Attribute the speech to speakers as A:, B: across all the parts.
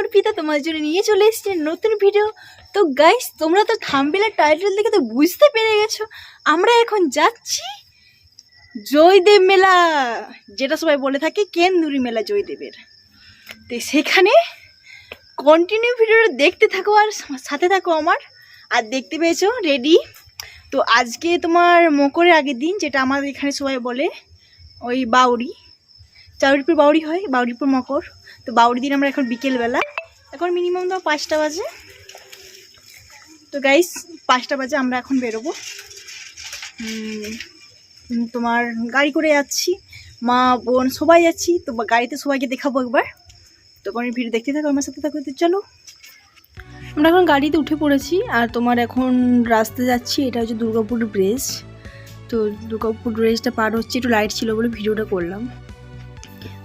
A: অর্পিতা তোমার জন্য নিয়ে চলে এসেছি নতুন ভিডিও তো গাইস তোমরা তো থাম্বেলের টাইটেল দেখে তো বুঝতে পেরে গেছো। আমরা এখন যাচ্ছি জয়দেব মেলা, যেটা সবাই বলে থাকে কেন্দুরি মেলা জয়দেবের। তো সেখানে কন্টিনিউ ভিডিওটা দেখতে থাকো আর সাথে থাকো আমার। আর দেখতে পেয়েছ রেডি তো আজকে তোমার মকরের আগের দিন, যেটা আমাদের এখানে সবাই বলে, ওই বাউরি। চাউরিপুর বাউরি হয়, বাউরিপুর মকর। তো বাউরি দিন আমরা এখন বিকেলবেলা। এখন মিনিমাম তো পাঁচটা বাজে। তো গাইস পাঁচটা বাজে আমরা এখন বেরোবো। তোমার গাড়ি করে যাচ্ছি। মা, বোন, সবাই যাচ্ছি। তো গাড়িতে সবাইকে দেখাবো একবার। তো আমি ভিডিও দেখতে থাকো, আমার সাথে থাকো চলো। আমরা এখন গাড়িতে উঠে পড়েছি আর তোমার এখন রাস্তা যাচ্ছি। এটা হচ্ছে দুর্গাপুর ব্রিজ তো দুর্গাপুর ব্রিজটা পার হচ্ছে, একটু লাইট ছিল বলে ভিডিওটা করলাম।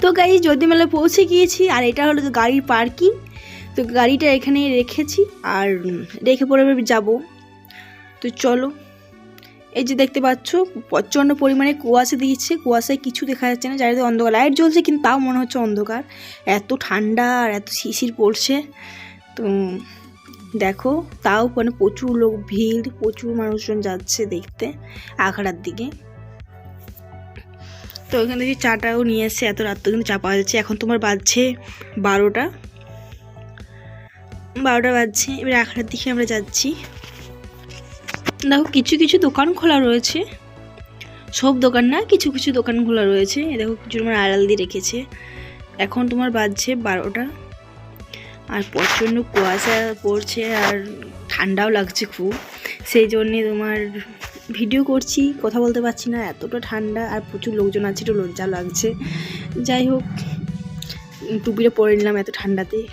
A: তো গাড়ি যদি মেলায় পৌঁছে গিয়েছি, আর এটা হলো গাড়ির পার্কিং তো গাড়িটা এখানে রেখেছি, আর রেখে পরে যাব। তো চলো, এই যে দেখতে পাচ্ছ, প্রচণ্ড পরিমাণে কুয়াশা দিয়েছে। কুয়াশায় কিছু দেখা যাচ্ছে না, চারিদিকে অন্ধকার। লাইট জ্বলছে, কিন্তু তাও মনে হচ্ছে অন্ধকার। এত ঠান্ডা আর এত শিশির পড়ছে। তো দেখো, তাও মানে প্রচুর লোক ভিড়, প্রচুর মানুষজন যাচ্ছে দেখতে, আখড়ার দিকে। তো ওইখান থেকে চাটাও নিয়ে এসছে এত রাত তো কিন্তু চা পাওয়া যাচ্ছে। এখন তোমার বাজছে বারোটা। বারোটা বাজছে, এবার আখড়ার দিকে আমরা যাচ্ছি। দেখো, কিছু কিছু দোকান খোলা রয়েছে। সব দোকান না, কিছু কিছু দোকান খোলা রয়েছে। দেখো, কিছু তোমার আড়াল দিয়ে রেখেছে। এখন তোমার বাজছে বারোটা। আর প্রচণ্ড কুয়াশা পড়ছে আর ঠান্ডাও লাগছে খুব। সেই জন্যে তোমার ভিডিও করছি, কথা বলতে পারছি না, এতটা ঠান্ডা আর প্রচুর লোকজন আছে, একটু লজ্জা লাগছে। যাই হোক টুপিটা পরে নিলাম এত ঠান্ডাতে।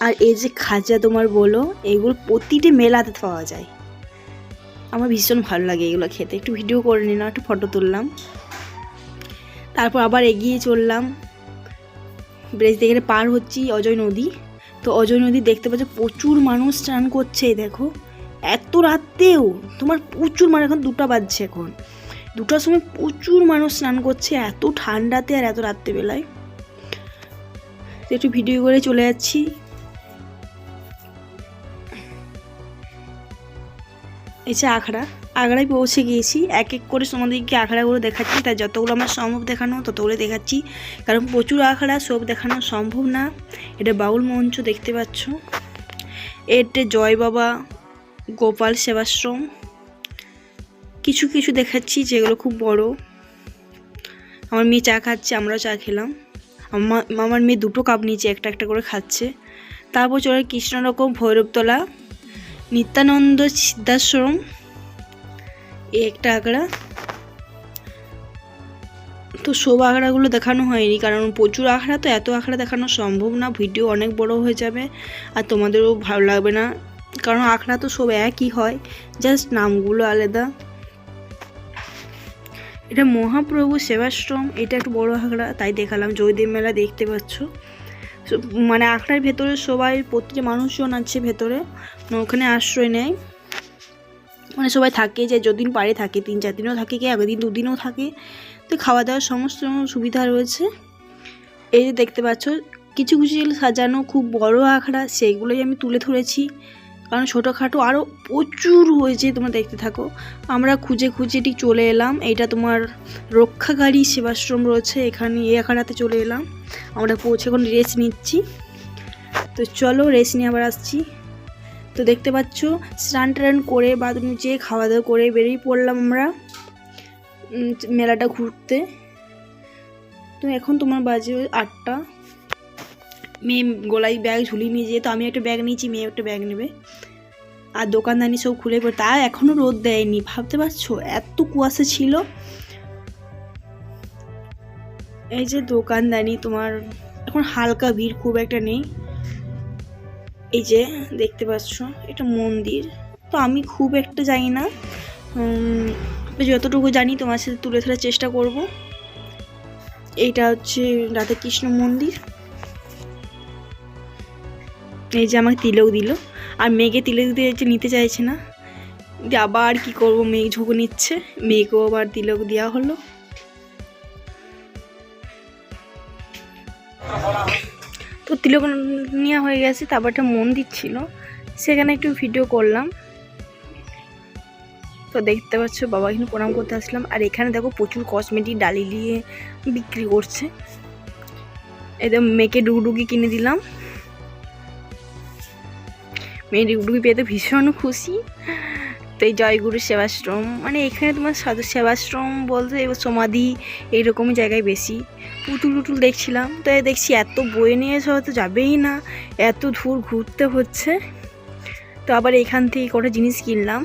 A: আর এই যে খাজা তোমার বলো, এগুলো প্রতিটি মেলাতে পাওয়া যায়। আমার ভীষণ ভালো লাগে এগুলো খেতে। একটু ভিডিও করে নিলাম, একটু ফটো তুললাম। তারপর আবার এগিয়ে চললাম। ব্রিজ থেকে পার হচ্ছি অজয় নদী। তো অজয় নদী দেখতে পাচ্ছ, প্রচুর মানুষ স্নান করছে, দেখো। এত রাত্রেও তোমার প্রচুর মানে এখন দুটো বাজছে এখন। দুটোর সময় প্রচুর মানুষ স্নান করছে, এত ঠান্ডাতে আর এত রাত্রেবেলায়। একটু ভিডিও করে চলে যাচ্ছি। যে আখড়া, আখড়ায় পৌঁছে গিয়েছি। এক এক করে তোমাদেরকে আখড়াগুলো দেখাচ্ছি। তাই যতগুলো আমার সম্ভব দেখানো, ততগুলো দেখাচ্ছি। কারণ প্রচুর আখড়া, সব দেখানো সম্ভব না। এটা বাউল মঞ্চ দেখতে পাচ্ছ। এতে জয় বাবা গোপাল সেবাশ্রম। কিছু কিছু দেখাচ্ছি যেগুলো খুব বড়। আমার মেয়ে চা খাচ্ছে, আমরাও চা খেলাম। আমার মেয়ে দুটো কাপ নিয়েছে, একটা একটা করে খাচ্ছে। তারপর চলে কৃষ্ণরকম ভৈরবতলা, নিত্যানন্দ সিদ্ধাশ্রম এই একটা আঁকড়া তো সব আঁকড়াগুলো দেখানো হয়নি, কারণ প্রচুর আঁকড়া তো এত আঁকড়া দেখানো সম্ভব না। ভিডিও অনেক বড় হয়ে যাবে, আর তোমাদেরও ভালো লাগবে না। কারণ আঁকড়া তো সব একই হয়। জাস্ট নামগুলো আলাদা। এটা মহাপ্রভু সেবাশ্রম, এটা একটু বড় আঁকড়া তাই দেখালাম, জয়দেব মেলা দেখতে পাচ্ছ। মানে আখড়ার ভেতরে সবাই, প্রতিটা মানুষজন আছে ভেতরে ওখানে আশ্রয় নেয়। মানে সবাই থাকে, যে যদিন পারে থাকে, তিন চার দিনও থাকে কি একদিন, দুদিনও থাকে। তো খাওয়া দাওয়ার সমস্ত সুবিধা রয়েছে। এই যে দেখতে পাচ্ছ, কিছু কিছু সাজানো খুব বড় আখড়া, সেইগুলোই আমি তুলে ধরেছি। কারণ ছোটোখাটো আরও প্রচুর হয়েছে, তোমরা দেখতে থাকো। আমরা খুঁজে খুঁজে ঠিক চলে এলাম। এইটা তোমার রক্ষাকারী সেবাশ্রম রয়েছে, এখানে এই আখড়াতে চলে এলাম। আমরা পৌঁছে এখন রেস্ট নিচ্ছি। তো চলো রেস্ট নিয়ে আবার আসছি। তো দেখতে পাচ্ছ, স্নান টান করে বা তুমি যেয়ে খাওয়া দাওয়া করে বেরিয়ে পড়লাম আমরা মেলাটা ঘুরতে। তো এখন তোমার বাজে আটটা। মেয়ে গোলায় ব্যাগ ঝুলিয়ে নিয়ে যেয়ে তো আমি একটা ব্যাগ নিয়েছি, মেয়ে একটা ব্যাগ নেবে। আর দোকানদানি সব খুলে পড়ে তা এখনও রোদ দেয়নি, ভাবতে পারছ? এত কুয়াশা ছিল। এই যে দোকানদানি, তোমার এখন হালকা ভিড়, খুব একটা নেই। এই যে দেখতে পাচ্ছ, এটা মন্দির। তো আমি খুব একটা জানি না যতটুকু জানি তোমার সাথে তুলে ধরার চেষ্টা করব। এইটা হচ্ছে রাধাকৃষ্ণ মন্দির। এই যে আমাকে তিলক দিল। আর মেঘে তিলক দিতে চাইছে নিতে চাইছে না দিয়ে আবার কি করব মেঘ ঝুঁকো নিচ্ছে মেঘও আবার তিলক দেওয়া হলো। তো তিলক নেওয়া হয়ে গেছে, তারপর একটা মন্দির ছিল সেখানে একটু ভিডিও করলাম। তো দেখতে পাচ্ছ, বাবা এখানে প্রণাম করতে আসলাম। আর এখানে দেখো প্রচুর কসমেটিক ডালি নিয়ে বিক্রি করছে। একদম মেয়েকে ডুগডুগি কিনে দিলাম। মেয়ে ডুগডুগি পেয়ে তো ভীষণ খুশি। তো এই জয়গুরু সেবাশ্রম। মানে এখানে তোমার সাধু সেবাশ্রম বলতে এবার সমাধি এইরকমই জায়গায় বেশি। পুতুল টুতুল দেখছিলাম। তো দেখছি এত বয়ে নিয়ে এসে হয়তো যাবেই না। এত দূর ঘুরতে হচ্ছে। তো আবার এখান থেকে কটা জিনিস কিনলাম।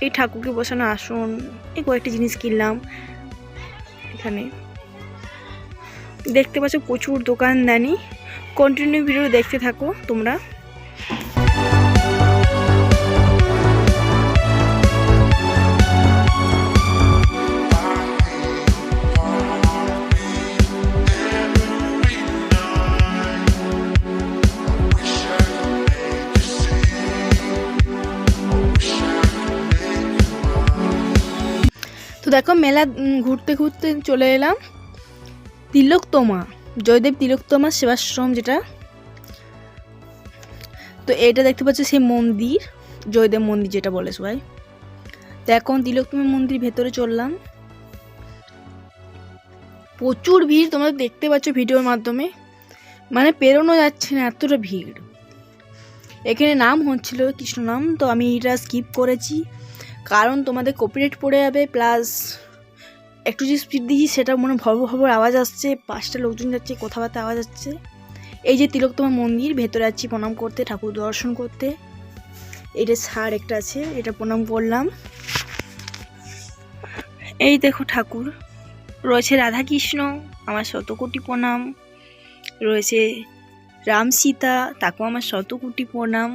A: এই ঠাকুরকে বসানো আসন, এই কয়েকটা জিনিস কিনলাম। এখানে। দেখতে পাচ্ছ প্রচুর দোকানদানি। কন্টিনিউ ভিডিও দেখতে থাকো তোমরা। দেখো, মেলা ঘুরতে ঘুরতে চলে এলাম। তিলোত্তমা জয়দেব তিলোত্তমা সেবাশ্রম যেটা। তো এটা দেখতে পাচ্ছ সেই মন্দির, জয়দেব মন্দির যেটা বলে সবাই। তো এখন তিলোত্তমা মন্দির ভেতরে চললাম। প্রচুর ভিড়, তোমরা দেখতে পাচ্ছ ভিডিওর মাধ্যমে। মানে পেরোনো যাচ্ছে না, এতটা ভিড়। এখানে নাম হচ্ছিল কৃষ্ণ নাম, তো আমি এটা স্কিপ করেছি। কারণ তোমাদের কপিরাইট পড়ে যাবে প্লাস একটু যে স্পিড দিয়েছি সেটা মনে ভব ভবর আওয়াজ আসছে, পাঁচটা লোকজন যাচ্ছে, কথাবার্তা আওয়াজ আসছে। এই যে তিলকতমা মন্দির, ভেতরে আছি প্রণাম করতে, ঠাকুর দর্শন করতে। এটা সার একটা আছে, এটা প্রণাম করলাম। এই দেখো ঠাকুর, রয়েছে রাধাকৃষ্ণ, আমার শতকোটি প্রণাম। রয়েছে রাম সীতা, তাকেও আমার শতকোটি প্রণাম।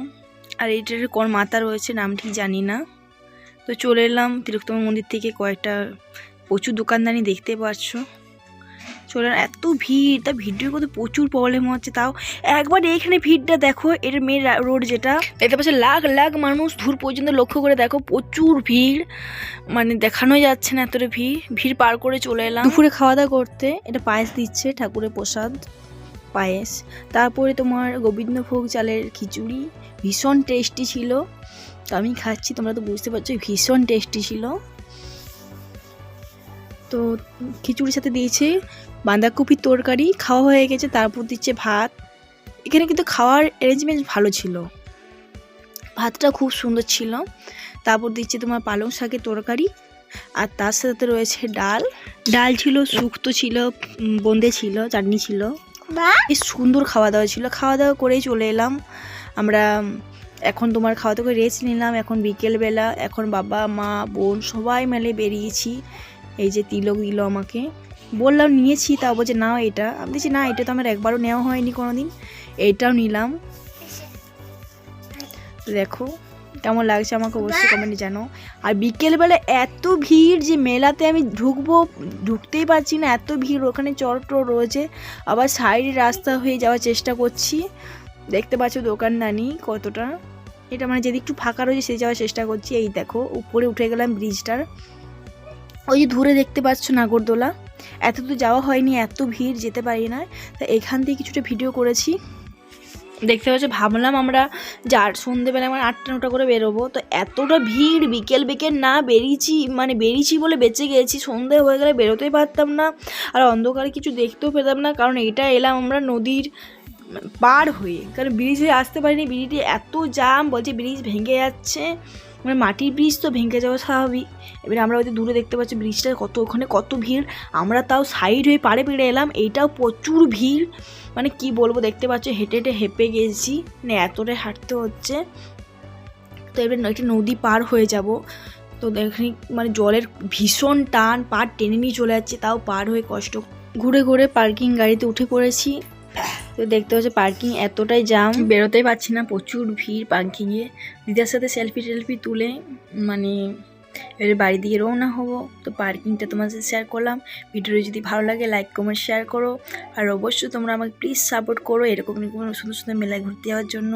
A: আর এইটার কোন মাতা রয়েছে, নাম ঠিক জানি না। তো চলে এলাম তিলোত্তম মন্দির থেকে কয়েকটা প্রচুর দোকানদানি দেখতে পাচ্ছ। চলে এত ভিড়, তা ভিডিও করতে প্রচুর প্রবলেম হচ্ছে, তাও একবার এইখানে ভিড়টা দেখো এটা মেন রোড যেটা। দেখতে পাচ্ছ, লাখ লাখ মানুষ দূর পর্যন্ত লক্ষ্য করে দেখো, প্রচুর ভিড়। মানে দেখানো যাচ্ছে না এতটা ভিড়। ভিড় পার করে চলে এলাম। দুপুরে খাওয়া দাওয়া করতে, এটা পায়েস দিচ্ছে, ঠাকুরের প্রসাদ, পায়েস। তারপরে তোমার গোবিন্দভোগ চালের খিচুড়ি, ভীষণ টেস্টি ছিল। তো আমি খাচ্ছি তোমরা তো বুঝতে পারছ ভীষণ টেস্টি ছিল। তো খিচুড়ির সাথে দিয়েছে বাঁধাকপির তরকারি খাওয়া হয়ে গেছে তারপর দিচ্ছে ভাত। এখানে কিন্তু খাওয়ার অ্যারেঞ্জমেন্ট ভালো ছিল। ভাতটা খুব সুন্দর ছিল। তারপর দিচ্ছে তোমার পালং শাকের তরকারি আর তার সাথে রয়েছে ডাল। ডাল ছিল শুক্তো ছিল বোঁদে ছিল চাটনি ছিল। বেশ সুন্দর খাওয়া দাওয়া ছিল। খাওয়া দাওয়া করেই চলে এলাম। আমরা এখন তোমার খাওয়া দাওয়া রেস্ট নিলাম, এখন বিকেলবেলা, এখন বাবা, মা, বোন সবাই মিলে বেরিয়েছি। এই যে তিলক দিল আমাকে। বললাম, নিয়েছি। তা বলছে না এটা। আমি বলছি, না, এটা তো আমার একবারও নেওয়া হয়নি কোনো দিন এইটাও নিলাম। দেখো, কেমন লাগছে আমাকে অবশ্যই কমেন্টে জানো আর বিকেলবেলা এত ভিড় যে মেলাতে আমি ঢুকবো, ঢুকতেই পারছি না। এত ভিড়, ওখানে চড়টো রয়েছে। আবার সাইডে রাস্তা হয়ে যাওয়ার চেষ্টা করছি। দেখতে পাচ্ছ দোকানদানি কতটা? এটা মানে যদি একটু ফাঁকা রয়েছে সে যাওয়ার চেষ্টা করছি। এই দেখো, উপরে উঠে গেলাম ব্রিজটার। ওই যে দূরে দেখতে পাচ্ছ নাগরদোলা। এত তো যাওয়া হয়নি, এত ভিড়, যেতে পারি না। তা এখান থেকে কিছুটা ভিডিও করেছি। দেখতে পাচ্ছ, ভাবলাম আমরা যে আট সন্ধেবেলা আমরা আটটা, নটা করে বেরোবো। তো এতটা ভিড়, বিকেল বিকেল না বেরিয়েছি মানে বেরিয়েছি বলে বেঁচে গেছি। সন্ধে হয়ে গেলে বেরোতেই পারতাম না। আর অন্ধকারে কিছু দেখতেও পেতাম না, কারণ এটা এলাম আমরা নদীর পার হয়ে, কারণ ব্রিজ হয়ে আসতে পারিনি, ব্রিজে এত জাম বলছে ব্রিজ ভেঙে যাচ্ছে। মানে মাটির ব্রিজ তো ভেঙে যাওয়া স্বাভাবিক। এবারে আমরা ওই দূরে দেখতে পাচ্ছি ব্রিজটা কত, ওখানে কত ভিড়। আমরা তাও সাইড হয়ে পাড়ে পেড়ে এলাম, এইটাও প্রচুর ভিড়। মানে কি বলব, দেখতে পাচ্ছ, হেঁটে হেঁটে হেঁপে গেছি। মানে এতটাই হাঁটতে হচ্ছে। তো এবার একটা নদী পার হয়ে যাব। তো দেখি মানে জলের ভীষণ টান পার টেনে নিয়ে চলে যাচ্ছে, তাও পার হয়ে কষ্ট ঘুরে ঘুরে পার্কিং গাড়িতে উঠে পড়েছি। তো দেখতে হচ্ছে পার্কিং এতটাই জাম। বেরোতেই পারছি না, প্রচুর ভিড় পার্কিংয়ে। দিদার সাথে সেলফি টেলফি তুলে মানে এবারে বাড়ি দিয়ে রওনা হব। তো পার্কিংটা তোমার সাথে শেয়ার করলাম। ভিডিওটি যদি ভালো লাগে লাইক কমেন্ট শেয়ার করো। আর অবশ্যই তোমরা আমাকে প্লিজ সাপোর্ট করো, এরকম সুন্দর সুন্দর মেলায় ঘুরতে যাওয়ার জন্য।